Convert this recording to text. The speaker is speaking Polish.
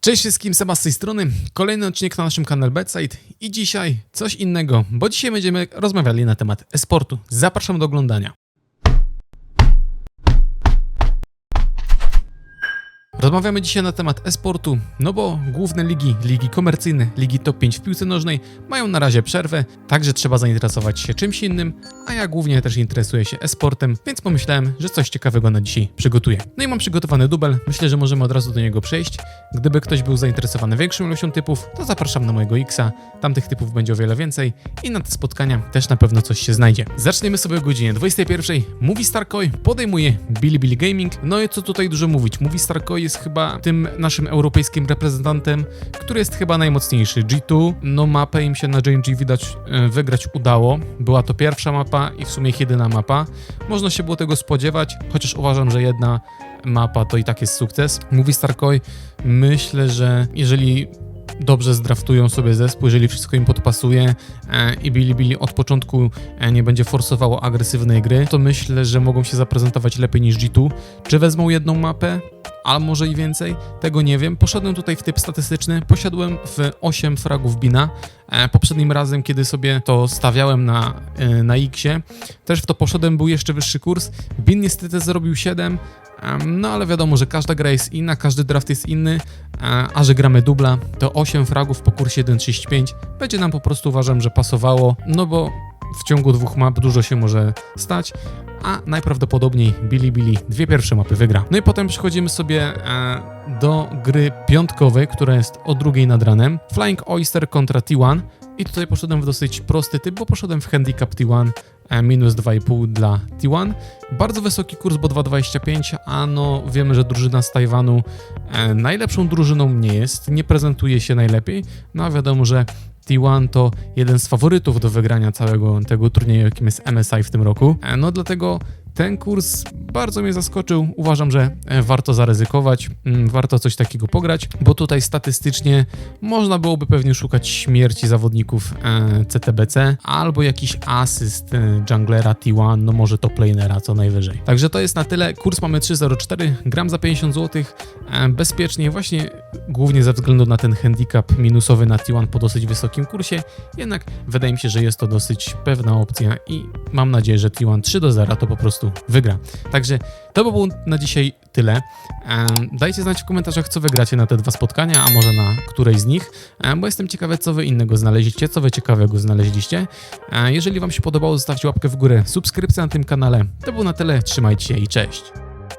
Cześć wszystkim, Seba z tej strony. Kolejny odcinek na naszym kanale Bedside i dzisiaj coś innego, bo dzisiaj będziemy rozmawiali na temat e-sportu. Zapraszam do oglądania. Rozmawiamy dzisiaj na temat e-sportu, no bo główne ligi, ligi komercyjne, ligi top 5 w piłce nożnej mają na razie przerwę, także trzeba zainteresować się czymś innym, a ja głównie też interesuję się e-sportem, więc pomyślałem, że coś ciekawego na dzisiaj przygotuję. No i mam przygotowany dubel, myślę, że możemy od razu do niego przejść. Gdyby ktoś był zainteresowany większą ilością typów, to zapraszam na mojego Xa, tam tych typów będzie o wiele więcej i na te spotkania też na pewno coś się znajdzie. Zaczniemy sobie o godzinie 21. Mówi Starkoi podejmuje Bilibili Gaming. No i co tutaj dużo mówić, Mówi Starkoi jest chyba tym naszym europejskim reprezentantem, który jest chyba najmocniejszy. G2, no mapę im się na JNG widać e, wygrać udało. Była to pierwsza mapa i w sumie jedyna mapa. Można się było tego spodziewać, chociaż uważam, że jedna mapa to i tak jest sukces. Mówi Starkoi, myślę, że jeżeli dobrze zdraftują sobie zespół, jeżeli wszystko im podpasuje e, i Bilibili od początku e, nie będzie forsowało agresywnej gry, to myślę, że mogą się zaprezentować lepiej niż G2. Czy wezmą jedną mapę? A może i więcej? Tego nie wiem. Poszedłem tutaj w typ statystyczny, posiadłem w 8 fragów Bina. E, poprzednim razem, kiedy sobie to stawiałem na, e, na Xie, też w to poszedłem, był jeszcze wyższy kurs. Bin niestety zrobił 7, Em, No ale wiadomo, że każda gra jest inna, każdy draft jest inny, e, a że gramy dubla, to 8 fragów po kursie 1.35 będzie nam po prostu uważam, że pasowało, no bo w ciągu dwóch map dużo się może stać, a najprawdopodobniej Billy dwie pierwsze mapy wygra. No i potem przechodzimy sobie e, do gry piątkowej, która jest o drugiej nad ranem. Flying Oyster kontra T1 i tutaj poszedłem w dosyć prosty typ, bo poszedłem w handicap T1 e, minus 2,5 dla T1. Bardzo wysoki kurs, bo 2,25, a no wiemy, że drużyna z Tajwanu e, najlepszą drużyną nie jest, nie prezentuje się najlepiej, no a wiadomo, że T1 to jeden z faworytów do wygrania całego tego turnieju, jakim jest MSI w tym roku. E, No dlatego ten kurs bardzo mnie zaskoczył. Uważam, że e, warto zaryzykować, mm, warto coś takiego pograć, bo tutaj statystycznie można byłoby pewnie szukać śmierci zawodników e, CTBC albo jakiś asyst e, junglera T1, no może top lanera co najwyżej. Także to jest na tyle. Kurs mamy 3.04, gram za 50 zł, e, bezpiecznie, właśnie głównie ze względu na ten handicap minusowy na T1 po dosyć wysokim kursie, jednak wydaje mi się, że jest to dosyć pewna opcja i mam nadzieję, że T1 3 do 0 to po prostu wygra. Także to by było na dzisiaj tyle. Dajcie znać w komentarzach, co wygracie na te dwa spotkania, a może na której z nich, bo jestem ciekawy, co wy innego znaleźliście, co wy ciekawego znaleźliście. Jeżeli wam się podobało, zostawcie łapkę w górę, subskrypcję na tym kanale. To było na tyle, trzymajcie się i cześć.